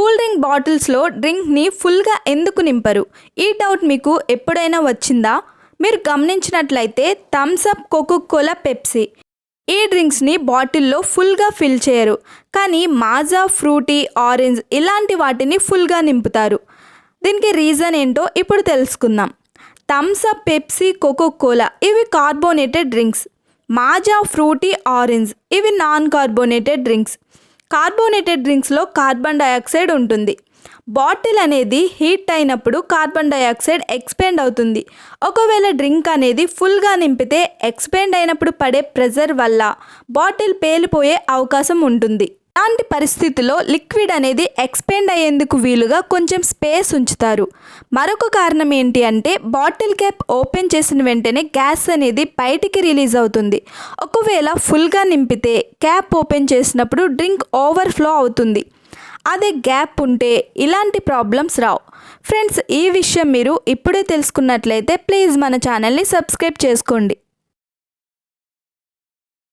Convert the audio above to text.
Cool drink బాటిల్స్లో డ్రింక్ని ఫుల్గా ఎందుకు నింపరు? ఈ డౌట్ మీకు ఎప్పుడైనా వచ్చిందా? మీరు గమనించినట్లయితే Thums Up Coca Cola Pepsi ఈ డ్రింక్స్ని బాటిల్లో ఫుల్గా ఫిల్ చేయరు. కానీ మాజా ఫ్రూటీ ఆరెంజ్ ఇలాంటి వాటిని ఫుల్గా నింపుతారు. దీనికి రీజన్ ఏంటో ఇప్పుడు తెలుసుకుందాం. Thums Up Pepsi Coca Cola ఇవి carbonated drinks. Maaza Frooti orange ఇవి నాన్ కార్బోనేటెడ్ డ్రింక్స్. కార్బోనేటెడ్ డ్రింక్స్లో కార్బన్ డయాక్సైడ్ ఉంటుంది. బాటిల్ అనేది హీట్ అయినప్పుడు కార్బన్ డయాక్సైడ్ ఎక్స్పెండ్ అవుతుంది. ఒకవేళ డ్రింక్ అనేది ఫుల్గా నింపితే ఎక్స్పెండ్ అయినప్పుడు పడే ప్రెజర్ వల్ల బాటిల్ పేలిపోయే అవకాశం ఉంటుంది. ఇలాంటి పరిస్థితిలో లిక్విడ్ అనేది ఎక్స్పెండ్ అయ్యేందుకు వీలుగా కొంచెం స్పేస్ ఉంచుతారు. మరొక కారణం ఏంటి అంటే బాటిల్ క్యాప్ ఓపెన్ చేసిన వెంటనే గ్యాస్ అనేది బయటికి రిలీజ్ అవుతుంది. ఒకవేళ ఫుల్గా నింపితే క్యాప్ ఓపెన్ చేసినప్పుడు డ్రింక్ ఓవర్ఫ్లో అవుతుంది. అదే గ్యాప్ ఉంటే ఇలాంటి ప్రాబ్లమ్స్ రావు. ఫ్రెండ్స్ ఈ విషయం మీరు ఇప్పుడే తెలుసుకున్నట్లయితే ప్లీజ్ మన ఛానల్ని సబ్స్క్రైబ్ చేసుకోండి.